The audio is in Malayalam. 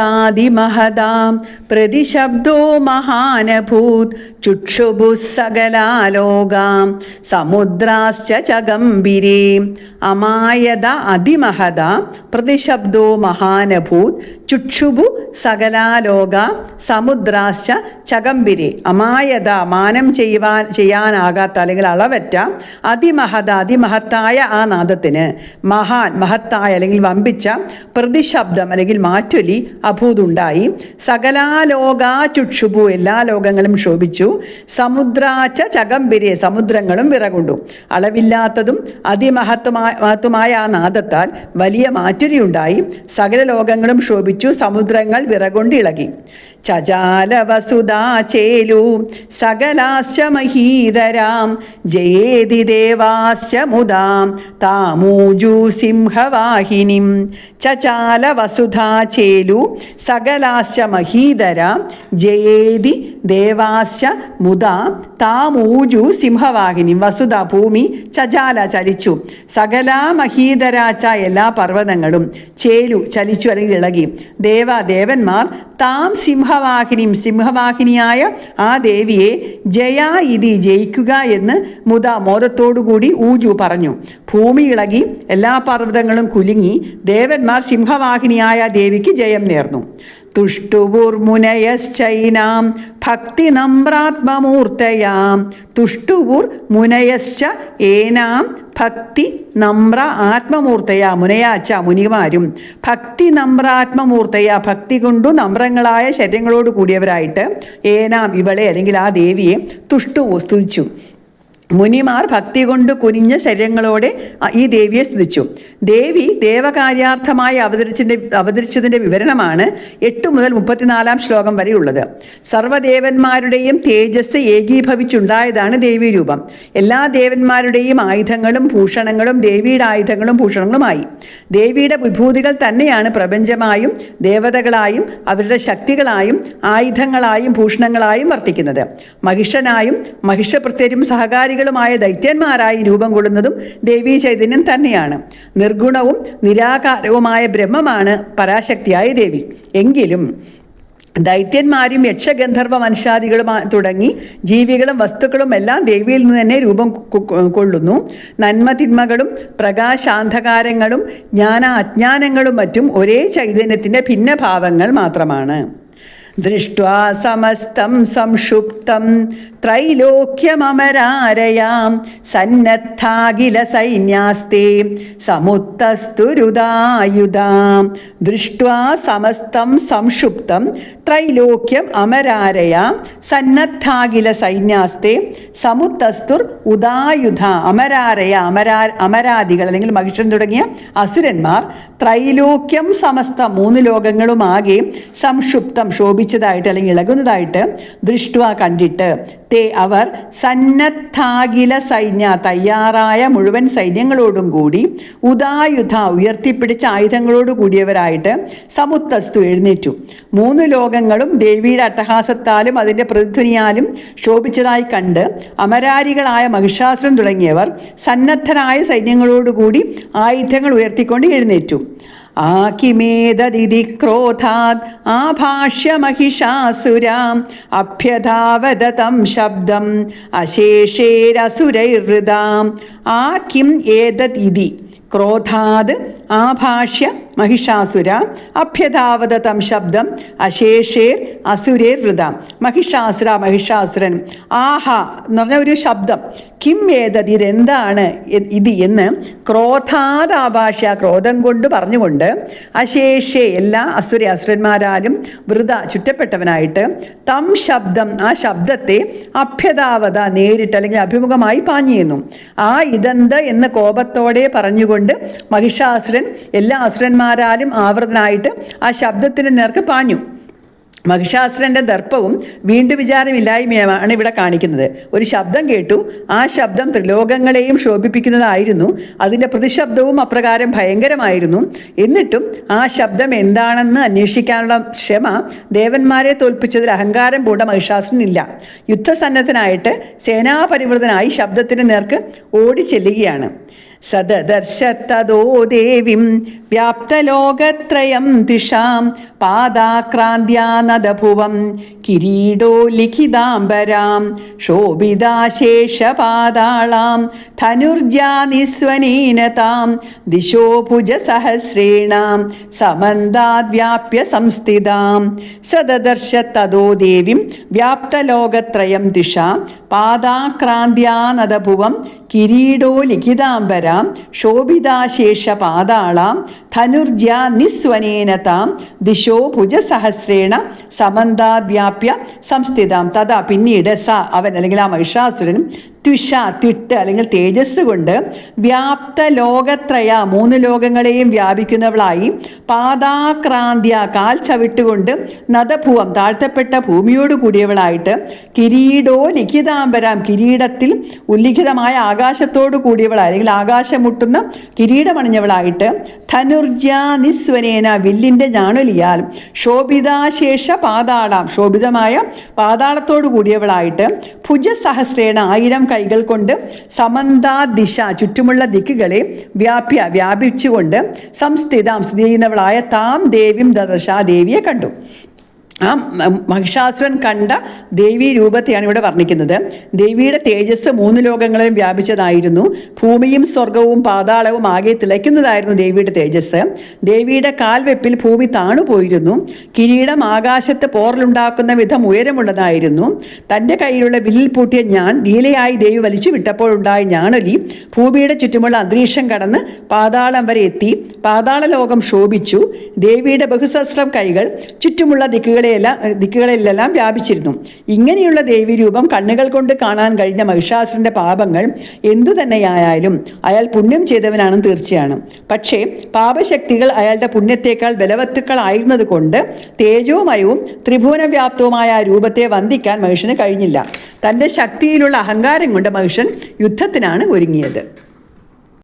അമായദാതിമഹതാം പ്രതിശബ്ദോ മഹാനഭൂത് ചുക്ഷുഭുഃ സകലാലോകാം സമുദ്രാശ്ച ചഗംബിരേ. അമായത അതിമഹത പ്രതിശബ്ദോ മഹാനഭൂത് ചുക്ഷുഭു സകലാലോക സമുദ്രാശ്ച ചകംബിരേ അമായത മാനം ചെയ്യുവാൻ ചെയ്യാനാകാത്ത അല്ലെങ്കിൽ അളവറ്റ അതിമഹത അതിമഹത്തായ ആ നാദത്തിന് മഹാൻ മഹത്തായ അല്ലെങ്കിൽ വമ്പിച്ച പ്രതിശബ്ദം അല്ലെങ്കിൽ മാറ്റൊലി അഭൂതുണ്ടായി. സകലാലോകാ ചുക്ഷുഭു എല്ലാ ലോകങ്ങളും ശോഭിച്ചു സമുദ്രാച്ച ചകമ്പിരെ സമുദ്രങ്ങളും വിറകൊണ്ടു. അളവില്ലാത്തതും അതിമഹത്വമായ മഹത്വമായ ആ നാദത്താൽ വലിയ മാറ്റുരിയുണ്ടായി സകല ലോകങ്ങളും ശോഭിച്ചു സമുദ്രങ്ങൾ വിറകൊണ്ട് ഇളകി ചജാല വസുധാ ചേലു സകലാശ്ച മഹീതരാം ജയേതി ദേവാശ്ച മുദാം താമൂജു സിംഹവാഹിനിം. ചചാല വസുധാ ചേലു സകലാശ്ച മഹീതരാം ജയേതി ദേവാശ്ച മുദാം താമൂജു സിംഹവാഹിനി. വസുധ ഭൂമി ചജാല ചലിച്ചു. സകല മഹീതരാച്ച എല്ലാ പർവതങ്ങളും. ചേലു ചലിച്ചു അല്ലെങ്കിൽ ഇളകി. ദേവ ദേവന്മാർ താം സിംഹവാഹിനിയും സിംഹവാഹിനിയായ ആ ദേവിയെ ജയ ഇതി ജയിക്കുക എന്ന് മുത മോദത്തോടുകൂടി ഊജു പറഞ്ഞു. ഭൂമി ഇളകി എല്ലാ പർവതങ്ങളും കുലുങ്ങി ദേവന്മാർ സിംഹവാഹിനിയായ ദേവിക്ക് ജയം നേർന്നു. തുഷ്ടുപുർമുനയശ്ചൈനാം ഭക്തി നമ്രാത്മമൂർത്തയാം. തുഷ്ടുപൂർ മുനയശ്ച ഏനാം ഭക്തി നമ്ര ആത്മമൂർത്തയ മുനയാച്ച മുനിമാരും. ഭക്തി നമ്രാത്മമൂർത്തയ ഭക്തി കൊണ്ടു നമ്രങ്ങളായ ശരീരങ്ങളോട് കൂടിയവരായിട്ട് ഏനാം ഇവളെ അല്ലെങ്കിൽ ആ ദേവിയെ തുഷ്ടുവു സ്തുതിച്ചു. മുനിമാർ ഭക്തി കൊണ്ട് കുനിഞ്ഞ ശരീരങ്ങളോടെ ഈ ദേവിയെ സ്തുതിച്ചു. ദേവി ദേവകാര്യാർത്ഥമായി അവതരിച്ചിന്റെ അവതരിച്ചതിന്റെ വിവരണമാണ് എട്ട് മുതൽ മുപ്പത്തിനാലാം ശ്ലോകം വരെയുള്ളത്. സർവദേവന്മാരുടെയും തേജസ് ഏകീഭവിച്ചുണ്ടായതാണ് ദേവി രൂപം എല്ലാ ദേവന്മാരുടെയും ആയുധങ്ങളും ഭൂഷണങ്ങളും ദേവിയുടെ ആയുധങ്ങളും ഭൂഷണങ്ങളുമായി. ദേവിയുടെ വിഭൂതികൾ തന്നെയാണ് പ്രപഞ്ചമായും ദേവതകളായും അവരുടെ ശക്തികളായും ആയുധങ്ങളായും ഭൂഷണങ്ങളായും വർത്തിക്കുന്നത്. മഹിഷനായും മഹിഷപ്രത്യരും സഹകാരികളുമായ ദൈത്യന്മാരായി രൂപം കൊള്ളുന്നതും ദേവീ ചൈതന്യം തന്നെയാണ്. നിർഗുണവും നിരാകാരവുമായ ബ്രഹ്മമാണ് പരാശക്തിയായ ദേവി. എങ്കിലും ദൈത്യന്മാരും യക്ഷഗന്ധർവ മനുഷ്യാദികളും തുടങ്ങി ജീവികളും വസ്തുക്കളും എല്ലാം ദേവിയിൽ നിന്ന് തന്നെ രൂപം കൊള്ളുന്നു. നന്മ തിന്മകളും പ്രകാശാന്ധകാരങ്ങളും ജ്ഞാന അജ്ഞാനങ്ങളും മറ്റും ഒരേ ചൈതന്യത്തിന്റെ ഭിന്ന ഭാവങ്ങൾ മാത്രമാണ്. ദൃഷ്ട്വാ സമസ്തം സംക്ഷുപ്തം ത്രൈലോക്യമമരാരയാം. സന്നദ്ധാഖില സൈന്യാസ്തേ സമുത്തസ്തുരുദായുധാം ദൃഷ്ട്വാ സമസ്തം സംക്ഷുപ്തം ത്രൈലോക്യം അമരാരയാം. സന്നദ്ധാഖില സൈന്യാസ്തേ സമുത്തസ്തുർ ഉദായുധ. അമരാരയ അമരാ അമരാദികൾ അല്ലെങ്കിൽ മഹിഷൻ തുടങ്ങിയ അസുരന്മാർ ത്രൈലോക്യം സമസ്ത മൂന്ന് ലോകങ്ങളുമാകെ സംക്ഷുപ്തം ശോഭിച്ചതായിട്ട് അല്ലെങ്കിൽ ഇളകുന്നതായിട്ട് ദൃഷ്ടുവ കണ്ടിട്ട് തേ അവർ സന്നദ്ധാകില സൈന്യ തയ്യാറായ മുഴുവൻ സൈന്യങ്ങളോടും കൂടി ഉദായുധ ഉയർത്തിപ്പിടിച്ച ആയുധങ്ങളോട് കൂടിയവരായിട്ട് സമുത്തസ്തു എഴുന്നേറ്റു. മൂന്ന് ലോകങ്ങളും ദേവിയുടെ അട്ടഹാസത്താലും അതിന്റെ പ്രതിധ്വനിയാലും ശോഭിച്ചതായി കണ്ട് അമരാരികളായ മഹിഷാസുരം തുടങ്ങിയവർ സന്നദ്ധരായ സൈന്യങ്ങളോടുകൂടി ആയുധങ്ങൾ ഉയർത്തിക്കൊണ്ട് എഴുന്നേറ്റു. ആകിമേതദിതി ക്രോധാത് ആഭാഷ്യമഹിഷാസുരാം അഭ്യധാവതം ശബ്ദം അശേഷേരസുരൈഹൃദാം ആ കിം ഏതത് ഇതി? ക്രോധാത് ആഭാഷ്യ മഹിഷാസുര അഭ്യതാവത ശബ്ദം അശേഷേർ അസുരേർ വൃതം. മഹിഷാസുര മഹിഷാസുരൻ ആഹ എന്ന് പറഞ്ഞ ഒരു ശബ്ദം. കിം ഏതത്? ഇതെന്താണ്? ഇത് എന്ന് ക്രോധാദാഭാഷ ക്രോധം കൊണ്ട് പറഞ്ഞുകൊണ്ട് അശേഷേ എല്ലാ അസുര അസുരന്മാരാലും വൃത ചുറ്റപ്പെട്ടവനായിട്ട് തം ശബ്ദം ആ ശബ്ദത്തെ അഭ്യതാവത നേരിട്ട് അല്ലെങ്കിൽ അഭിമുഖമായി പാഞ്ഞിരുന്നു. ആ ഇതെന്ത് എന്ന് കോപത്തോടെ പറഞ്ഞുകൊണ്ട് മഹിഷാസുരൻ എല്ലാ അസുരന്മാരാലും ആവൃതനായിട്ട് ആ ശബ്ദത്തിന് നേർക്ക് പാഞ്ഞു. മഹിഷാസുരന്റെ ദർപ്പവും വീണ്ടും വിചാരമില്ലായ്മയാണ് ഇവിടെ കാണിക്കുന്നത്. ഒരു ശബ്ദം കേട്ടു. ആ ശബ്ദം ത്രിലോകങ്ങളെയും ശോഭിപ്പിക്കുന്നതായിരുന്നു. അതിന്റെ പ്രതിശബ്ദവും അപ്രകാരം ഭയങ്കരമായിരുന്നു. എന്നിട്ടും ആ ശബ്ദം എന്താണെന്ന് അന്വേഷിക്കാനുള്ള ക്ഷമ ദേവന്മാരെ തോൽപ്പിച്ചതിൽ അഹങ്കാരം പൂണ്ട മഹിഷാസുരനില്ല. യുദ്ധസന്നദ്ധനായിട്ട് സേനാപരിവൃതനായി ശബ്ദത്തിന് നേർക്ക് ഓടി ചെല്ലുകയാണ് സദദർശത്തതോ ദേവിം വ്യാപ്തലോകത്രയം ദിശാം പാദാക്രാന്ത്യാനദഭുവം കിരീടോ ലിഖിതാംബരാം ശോഭിതാശേഷപാതാളാം ധനുർജാനിസ്വനീനതാം ദിശോ ഭുജസഹസ്രേണാം സമന്താദ്വ്യാപ്യ സംസ്ഥിതാം സദദർശത്തതോ തതോ ദേവിം വ്യാപ്തലോകത്രയം ദിശാം പാദാക്രാന്ത്യാനദഭുവം കിരീടോ ലിഖിതാംബരാം ശോഭിതാശേഷ പാതാളാം ധനുർജ നിസ്വനേനതാം ദിശോ ഭുജസഹസ്രേണ സമന്താദ്വ്യാപ്യ സംസ്ഥിതാം. തഥാ പിന്നീട് സ അവൻ അല്ലെങ്കിൽ ആ മഹിഷാസുരനും ത്വിഷ തിട്ട് അല്ലെങ്കിൽ തേജസ് കൊണ്ട് വ്യാപ്ത ലോകത്രയ മൂന്ന് ലോകങ്ങളെയും വ്യാപിക്കുന്നവളായി പാതാക്രാന്തിയ കാൽ ചവിട്ടുകൊണ്ട് നദഭൂവം താഴ്ത്തപ്പെട്ട ഭൂമിയോട് കൂടിയവളായിട്ട് കിരീടോ ലിഖിതാംബരാം കിരീടത്തിൽ ഉല്ലിഖിതമായ ആകാശത്തോട് കൂടിയവളായി അല്ലെങ്കിൽ ആകാശം മുട്ടുന്ന കിരീടമണിഞ്ഞവളായിട്ട് ധനുർജ നിസ്വനേന വില്ലിന്റെ ഞാണൊലിയാൽ ശോഭിതാശേഷ പാതാളം ശോഭിതമായ പാതാളത്തോടു കൂടിയവളായിട്ട് ഭുജസഹസ്രേണ ആയിരം കൈകൾ കൊണ്ട് സമന്താ ദിശ ചുറ്റുമുള്ള ദിക്കുകളെ വ്യാപ്യ വ്യാപിച്ചുകൊണ്ട് സംസ്ഥിതാം സ്ഥിതി ചെയ്യുന്നവളായ താം ദേവിയും ദദശ ദേവിയെ കണ്ടു. ആ മഹിഷാസുരൻ കണ്ട ദേവീ രൂപത്തെയാണ് ഇവിടെ വർണിക്കുന്നത്. ദേവിയുടെ തേജസ് മൂന്ന് ലോകങ്ങളിലും വ്യാപിച്ചതായിരുന്നു. ഭൂമിയും സ്വർഗവും പാതാളവും ആകെ തിളയ്ക്കുന്നതായിരുന്നു ദേവിയുടെ തേജസ്. ദേവിയുടെ കാൽവെപ്പിൽ ഭൂമി താണുപോയിരുന്നു കിരീടം ആകാശത്ത് പോറലുണ്ടാക്കുന്ന വിധം ഉയരമുള്ളതായിരുന്നു. തന്റെ കയ്യിലുള്ള വില്ലിൽ പൂട്ടിയ ഞാൻ ലീലയായി ദേവി വലിച്ചു വിട്ടപ്പോഴുണ്ടായ ഞാനൊലി ഭൂമിയുടെ ചുറ്റുമുള്ള അന്തരീക്ഷം കടന്ന് പാതാളം വരെ എത്തി. പാതാള ലോകം ശോഭിച്ചു. ദേവിയുടെ ബഹുസഹസ്രം കൈകൾ ചുറ്റുമുള്ള ദിക്കുകളെയെല്ലാം ദിക്കുകളിലെല്ലാം വ്യാപിച്ചിരുന്നു. ഇങ്ങനെയുള്ള ദേവീരൂപം കണ്ണുകൾ കൊണ്ട് കാണാൻ കഴിഞ്ഞ മഹിഷാസുരന്റെ പാപങ്ങൾ എന്തു തന്നെയായാലും അയാൾ പുണ്യം ചെയ്തവനാണെന്ന് തീർച്ചയാണ്. പക്ഷേ പാപശക്തികൾ അയാളുടെ പുണ്യത്തേക്കാൾ ബലവത്തുക്കളായിരുന്നത് കൊണ്ട് തേജോമയവും ത്രിഭുവനവ്യാപ്തവുമായ ആ രൂപത്തെ വന്ദിക്കാൻ മഹിഷന് കഴിഞ്ഞില്ല. തന്റെ ശക്തിയിലുള്ള അഹങ്കാരം കൊണ്ട് മഹിഷൻ യുദ്ധത്തിനാണ് ഒരുങ്ങിയത്.